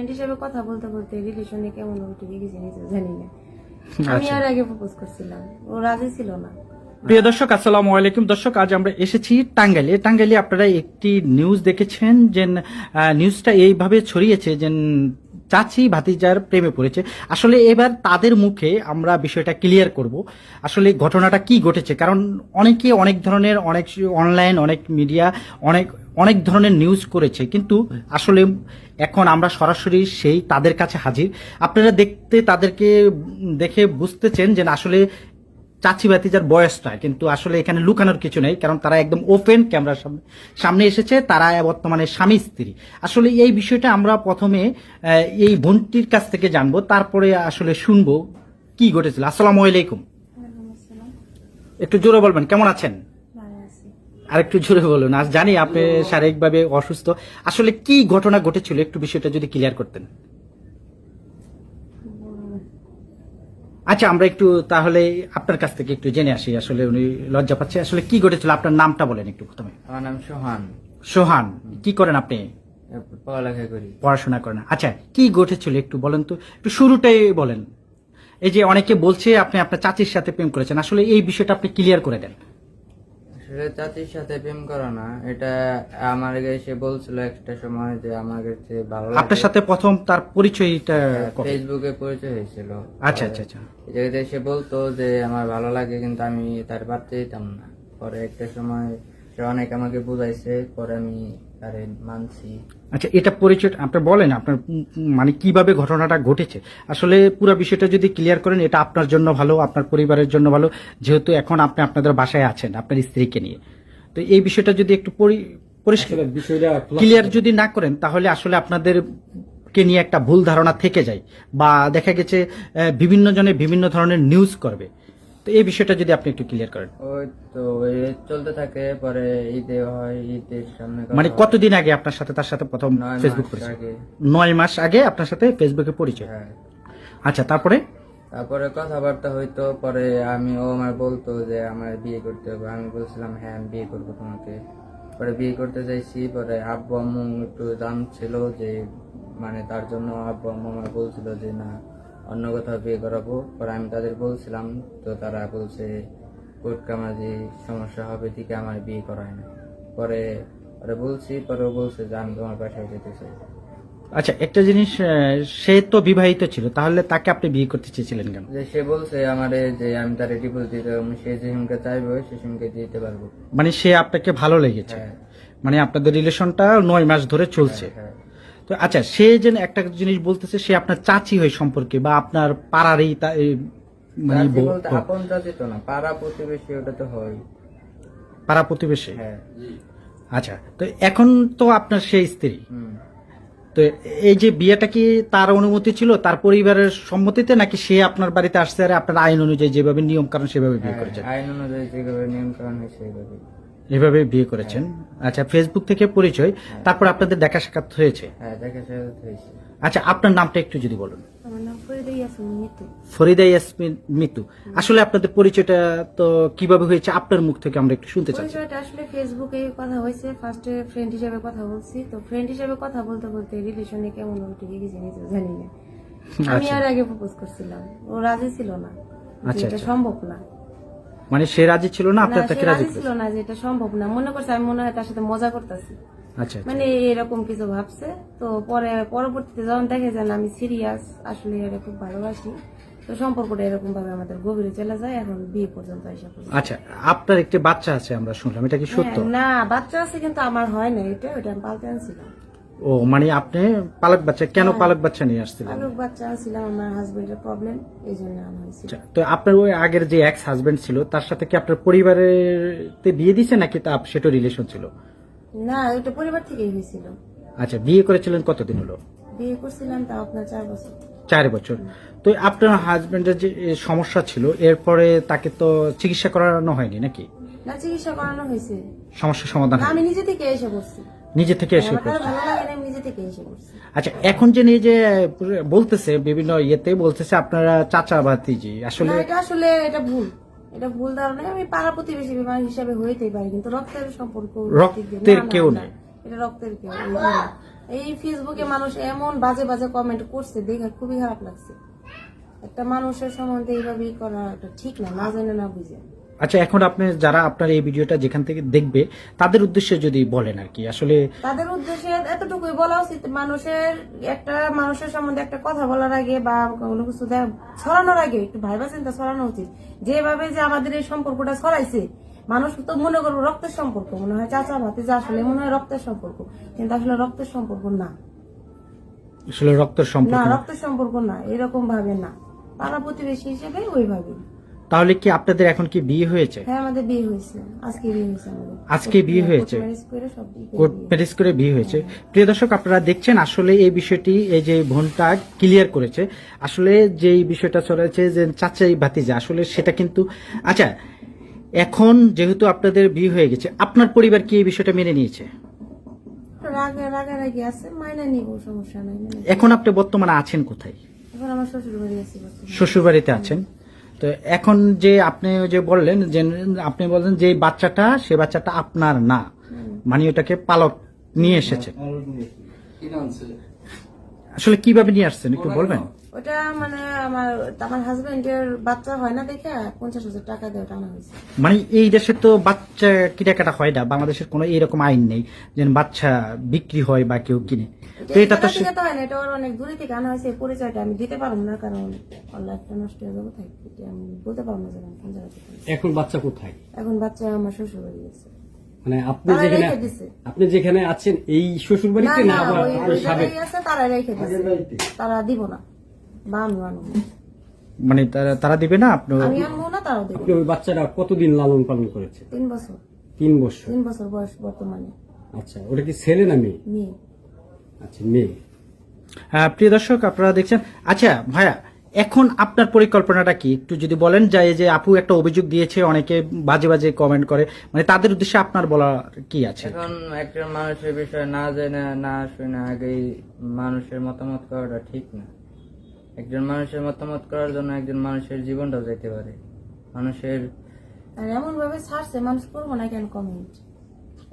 Friend হিসেবে কথা বলতে বলতে রিলেশনে কেমন উঠে গেছে নিজে জানি না। আমি আচ্ছা। আর আগে প্রপোজ করছিলাম ও রাজি ছিল না। প্রিয় দর্শক আসসালামু আলাইকুম। দর্শক আজ আমরা এসেছি টাঙ্গাইলে। টাঙ্গাইলে আপনারা একটি নিউজ দেখেছেন যে নিউজটা এইভাবে ছড়িয়েছে যে চাচি ভাতিজার প্রেমে পড়েছে। আসলে এবার তাদের মুখে আমরা বিষয়টা ক্লিয়ার করব। আসলে ঘটনাটা কি ঘটেছে? কারণ অনেকে অনেক ধরনের, অনেক অনলাইন অনেক মিডিয়া অনেক অনেক ধরনের নিউজ করেছে। কিন্তু আসলে এখন আমরা সরাসরি সেই তাদের কাছে হাজির। আপনারা দেখতে, তাদেরকে দেখে বুঝতেছেন যে আসলে চাচি ভাতিজার বয়সটা কিন্তু আসলে এখানে লুকানোর কিছু নেই কারণ তারা একদম ওপেন ক্যামেরার সামনে সামনে এসেছে তারা বর্তমানে স্বামী স্ত্রী। আসলে এই বিষয়টা আমরা প্রথমে এই বোনটির কাছ থেকে জানব তারপরে আসলে শুনব কি ঘটেছিল। আসসালামু আলাইকুম। একটু জোরে বলবেন কেমন আছেন? আর একটু জোরে বলুন আজ জানি আপনি শারীরিকভাবে অসুস্থ। আসলে কি ঘটনা ঘটেছিল একটু বিষয়টা যদি ক্লিয়ার করতেন। আচ্ছা আমরা একটু তাহলে আপনার কাছ থেকে একটু জেনে আসি আসলে উনি লজ্জা পাচ্ছে। আসলে কি ঘটেছিল? আপনার নামটা বলেন একটু প্রথমে। আমার নাম সোহান। সোহান কি করেন আপনি? পড়ালেখা করি। পড়াশোনা করেন। আচ্ছা কি ঘটেছিল একটু বলেন তো? একটু শুরুটাই বলেন। এই যে অনেকে বলছে আপনি আপনার চাচির সাথে প্রেম করেছেন। আসলে এই বিষয়টা আপনি ক্লিয়ার করে দেন। আসলে চাচির সাথে প্রেম করো না। এটা আমার সে বলছিল একটা সময় যে আমার কাছে ভালো লাগে। আপনার সাথে প্রথম তার পরিচয়টা? ফেসবুকে পরিচয় হয়েছিল। আচ্ছা আচ্ছা আচ্ছা। জায়গাতে এসে বলতো যে আমার ভালো লাগে কিন্তু আমি তার বাড়তে দিতাম না। পরে একটা সময় সে অনেক আমাকে বুঝাইছে পরে আমি আচ্ছা এটা পরিচয় আপনি বলেন আপনার মানে কীভাবে ঘটনাটা ঘটেছে? আসলে পুরো বিষয়টা যদি ক্লিয়ার করেন এটা আপনার জন্য ভালো আপনার পরিবারের জন্য ভালো। যেহেতু এখন আপনি আপনাদের বাসায় আছেন আপনার স্ত্রীকে নিয়ে। তো এই বিষয়টা যদি একটু পরি- পরিষ্কার ক্লিয়ার যদি না করেন তাহলে আসলে আপনাদের কে নিয়ে একটা ভুল ধারণা থেকে যায়। বা দেখা গেছে বিভিন্ন জনে বিভিন্ন ধরনের নিউজ করবে। তো এই বিষয়টা যদি আপনি একটু ক্লিয়ার করেন। ওই তো ওই চলতে থাকে পরে ঈদে হয় ঈদের সামনে মানে কতদিন আগে আপনার সাথে তার সাথে প্রথম ফেসবুক পরিচয়? আগে। নয় মাস আগে আপনার সাথে ফেসবুকে পরিচয়? হ্যাঁ। আচ্ছা তারপরে? তারপরে কথাবার্তা হইতো পরে আমি ও আমার বলতো যে আমার বিয়ে করতে হবে। আমি বলছিলাম হ্যাঁ আমি বিয়ে করব তোমাকে। পরে বিয়ে করতে চাইছি পরে আব্বু আম্মু একটু জানছিল যে মানে তার জন্য আব্বু আম্মু আমার বলছিল যে না অন্য কোথাও বিয়ে করাবো। পরে আমি তাদের বলছিলাম তো তারা বলছে কোর্ট কামাজি সমস্যা হবে দিকে আমার বিয়ে করায় না। পরে পরে বলছি পরে ও বলছে যে আমি তোমার বাসায় যেতে চাই। আচ্ছা একটা জিনিস সে তো বিবাহিত ছিল তাহলে তাকে আপনি বিয়ে করতে চেয়েছিলেন কেন? যে সে বলছে আমার যে আমি তার ডিপোজিট দিতে পারব সে যে সিমকে চাইবে সে সিমকে দিতে পারব। মানে সে আপনাকে ভালো লেগেছে? হ্যাঁ। মানে আপনাদের রিলেশনটা নয় মাস ধরে চলছে? হ্যাঁ। তো আচ্ছা সে যেন একটা জিনিস বলতেছে সে আপনার চাচি হয় সম্পর্কে বা আপনার পাড়ারই মানে আপন চাচি তো না পাড়া প্রতিবেশী ওটা তো হয়। পাড়া প্রতিবেশী? হ্যাঁ। আচ্ছা তো এখন তো আপনার সেই স্ত্রী। তো এই যে বিয়েটা কি তার অনুমতি ছিল তার পরিবারের সম্মতিতে নাকি সে আপনার বাড়িতে আসছে আর আপনার আইন অনুযায়ী যেভাবে নিয়ম কারণ সেভাবে বিয়ে করেছে? আইন অনুযায়ী যেভাবে নিয়ম কানুন হয় সেইভাবে এভাবে বিয়ে করেছেন? আচ্ছা ফেসবুক থেকে পরিচয় তারপর আপনাদের দেখা সাক্ষাৎ হয়েছে? হ্যাঁ দেখা সাক্ষাৎ হয়েছে। আচ্ছা আপনার নামটা একটু যদি বলুন। আমার নাম ফরিদা ইয়াসমিন মিতু। ফরিদা ইয়াসমিন মিতু। আসলে আপনাদের পরিচয়টা তো কীভাবে হয়েছে আপনার মুখ থেকে আমরা একটু শুনতে চাচ্ছি। পরিচয়টা আসলে ফেসবুকে কথা হয়েছে ফার্স্টে ফ্রেন্ড হিসাবে কথা বলছি। তো ফ্রেন্ড হিসাবে কথা বলতে বলতে রিলেশনে কেমন উঠে গেছে নিজে জানি না। আমি আচ্ছা। আর আগে প্রপোজ করছিলাম। ও রাজি ছিল না। আচ্ছা, এটা আচ্ছা। সম্ভব না। মানে সে রাজি ছিল না আপনার তাকে রাজি ছিল না যে এটা সম্ভব না। মনে করছে আমি মনে হয় তার সাথে মজা করতেছি। আচ্ছা আচ্ছা। মানে এরকম কিছু ভাবছে। তো পরে পরবর্তীতে যখন দেখে যান আমি সিরিয়াস আসলে এরা খুব ভালোবাসি তো সম্পর্কটা এরকম ভাবে আমাদের গভীরে চলে যায়। এখন বিয়ে পর্যন্ত এসে পড়ছে আচ্ছা আপনার একটি বাচ্চা আছে আমরা শুনলাম। এটা কি সত্য? হ্যাঁ, না বাচ্চা আছে কিন্তু আমার হয় না এটা ওটা আমি পালতে আনছিলাম। ও মানে আপনি পালক বাচ্চা কেন হ্যাঁ। পালক বাচ্চা নিয়ে আসছিলেন? পালক বাচ্চা আনছিলাম আমার হাজবেন্ডের প্রবলেম এই জন্য আমার হয়েছিল। আচ্ছা, তো আপনার ওই আগের যে এক্স হাজবেন্ড ছিল তার সাথে কি আপনার পরিবারের বিয়ে দিছে নাকি তা সেটা রিলেশন ছিল? না ওটা পরিবার থেকেই হয়েছিল। আচ্ছা বিয়ে করেছিলেন কতদিন হলো? বিয়ে করছিলাম তা আপনার চার বছর। চার বছর। তো আপনার হাজবেন্ডের যে সমস্যা ছিল এরপরে তাকে তো চিকিৎসা করানো হয়নি নাকি? না চিকিৎসা করানো হয়েছে। সমস্যার সমাধান আমি নিজে থেকে এসে করছি নিজে থেকে এসে করছে। আচ্ছা এখন যে নিয়ে যে বলতেছে বিভিন্ন ইয়েতে বলতেছে আপনারা চাচা ভাতিজি আসলে এটা আসলে এটা ভুল এটা ভুল ধারণা আমি পাড়া প্রতিবেশী বিবাহ হিসাবে হইতেই পারি কিন্তু রক্তের সম্পর্ক রক্তের কেউ না। নেই। এটা রক্তের কেউ এই ফেসবুকে মানুষ এমন বাজে বাজে কমেন্ট করছে দেখে খুবই খারাপ লাগছে একটা মানুষের সম্বন্ধে এইভাবেই করা ঠিক না না জেনে না বুঝে আচ্ছা এখন আপনি যারা আপনার এই ভিডিওটা যেখান থেকে দেখবে তাদের উদ্দেশ্যে যদি বলেন আর কি আসলে তাদের উদ্দেশ্যে এতটুকুই বলা উচিত মানুষের একটা মানুষের সম্বন্ধে একটা কথা বলার আগে বা কোনো কিছু ছড়ানোর আগে একটু ভাইবা চিন্তা ছড়ানো উচিত। যেভাবে যে আমাদের এই সম্পর্কটা ছড়াইছে মানুষ তো মনে করব রক্তের সম্পর্ক মনে হয় চাচা ভাতে যে আসলে মনে হয় রক্তের সম্পর্ক কিন্তু আসলে রক্তের সম্পর্ক না। আসলে রক্তের সম্পর্ক না। রক্তের সম্পর্ক না এরকম ভাবে না। পাড়া প্রতিবেশী হিসেবে ওইভাবে তাহলে কি আপনাদের এখন কি বিয়ে হয়েছে? হ্যাঁ আমাদের বিয়ে হয়েছে। আজকে বিয়ে হয়েছে আমাদের। আজকে বিয়ে কোর্ট। ম্যারেজ করে বিয়ে হয়েছে। প্রিয় দর্শক আপনারা দেখছেন আসলে এই বিষয়টি এই যে বোনটা ক্লিয়ার করেছে। আসলে যে বিষয়টা চলেছে যে চাচাই ভাতি ভাতিজা আসলে সেটা কিন্তু আচ্ছা এখন যেহেতু আপনাদের বিয়ে হয়ে গেছে আপনার পরিবার কি এই বিষয়টা মেনে নিয়েছে। এখন আপনি বর্তমানে আছেন কোথায়। শ্বশুর বাড়িতে আছেন? তো এখন যে আপনি যে বললেন যে আপনি বললেন যে বাচ্চাটা সে বাচ্চাটা আপনার না। মানে ওটাকে পালক নিয়ে এসেছে। আসলে কীভাবে নিয়ে আসছেন একটু বলবেন? ওটা মানে আমার আমার হাজবেন্ডের বাচ্চা হয় না দেখে পঞ্চাশ হাজার টাকা দিয়ে ওটা আনা হয়েছে। মানে এই দেশে তো বাচ্চা কিনাকাটা হয় না বাংলাদেশের কোনো এরকম আইন নেই যে বাচ্চা বিক্রি হয় বা কেউ কিনে। তো এটা তো হয় না এটা ওর অনেক দূরে থেকে আনা হয়েছে পরিচয়টা আমি দিতে পারব না কারণ লাইফটা নষ্ট হয়ে যাব এটা আমি বলতে পারব না যে আমি কোন জায়গা এখন বাচ্চা কোথায়? এখন বাচ্চা আমার শ্বশুর বাড়ি গেছে মানে আপনি যেখানে আপনি যেখানে আছেন এই শ্বশুর বাড়িতে না আবার আপনার সাবেক? তারা রেখে দিছে। তারা দিব না। বা আমি আনব মানে তারা তারা দিবে না আপনি আমি আনব না তারাও দেবে। আপনি ওই বাচ্চাটা কতদিন লালন পালন করেছে? তিন বছর। তিন বছর? তিন বছর বয়স বর্তমানে। আচ্ছা ওটা কি ছেলে না মেয়ে? মেয়ে। আচ্ছা মেয়ে। হ্যাঁ, প্রিয় দর্শক আপনারা দেখছেন আচ্ছা ভাইয়া এখন আপনার পরিকল্পনাটা কি? একটু যদি বলেন যে এই যে আপু একটা অভিযোগ দিয়েছে অনেকে বাজে বাজে কমেন্ট করে। মানে তাদের উদ্দেশ্যে আপনার বলা কি আছে? এখন একজন মানুষের বিষয় না জেনে না শুনে আগেই মানুষের মতামত করাটা ঠিক না। একজন মানুষের মতামত করার জন্য একজন মানুষের জীবনটাও যেতে পারে। মানুষের আর এমন ভাবে ছাড়ছে মানুষ করব না কেন কমেন্ট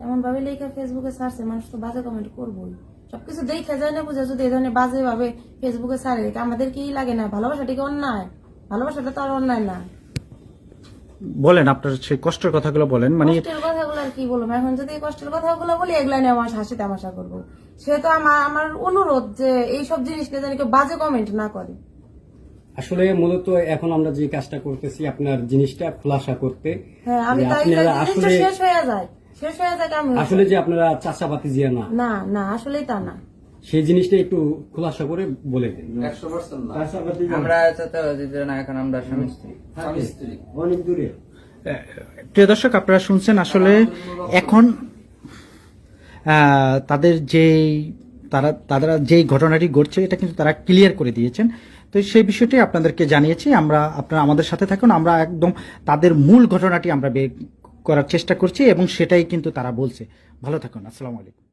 এমন ভাবে লেখা ফেসবুকে ছাড়ছে মানুষ তো বাজে কমেন্ট করবোই। সবকিছু দেখে যায় না বুঝে যদি এই ধরনের বাজে ভাবে ফেসবুকে ছাড়ে এটা আমাদের কি লাগে না? ভালোবাসাটা কি অন্যায়। ভালোবাসাটা তো আর অন্যায় না। বলেন আপনার সেই কষ্টের কথাগুলো বলেন মানে কষ্টের কথাগুলো আর কি বলব? এখন যদি এই কষ্টের কথাগুলো বলি এগুলা নিয়ে আমার হাসি তামাশা করব। সে তো আমার আমার অনুরোধ যে এইসব জিনিস নিয়ে যেন কেউ বাজে কমেন্ট না করে। আসলে মূলত এখন আমরা যে কাজটা করতেছি আপনার জিনিসটা খোলাসা করতে। হ্যাঁ আমি তাই আসলে শেষ হয়ে যায় শেষ হয়ে যায় আমি আসলে যে আপনারা চাচাপাতি জিয়া না। না না আসলেই তা না। সেই জিনিসটা একটু খোলাসা করে বলে দিন। আমরা চাচা দিতে না এখন আমরা স্বামী স্ত্রী। প্রিয় দর্শক, আপনারা শুনছেন আসলে এখন তাদের যে তারা তারা যেই ঘটনাটি ঘটছে, এটা কিন্তু তারা ক্লিয়ার করে দিয়েছেন। তো সেই বিষয়টি আপনাদেরকে জানিয়েছি। আমরা আপনারা আমাদের সাথে থাকুন, আমরা একদম তাদের মূল ঘটনাটি আমরা বের করার চেষ্টা করছি এবং সেটাই কিন্তু তারা বলছে। ভালো থাকুন, আসসালামু আলাইকুম।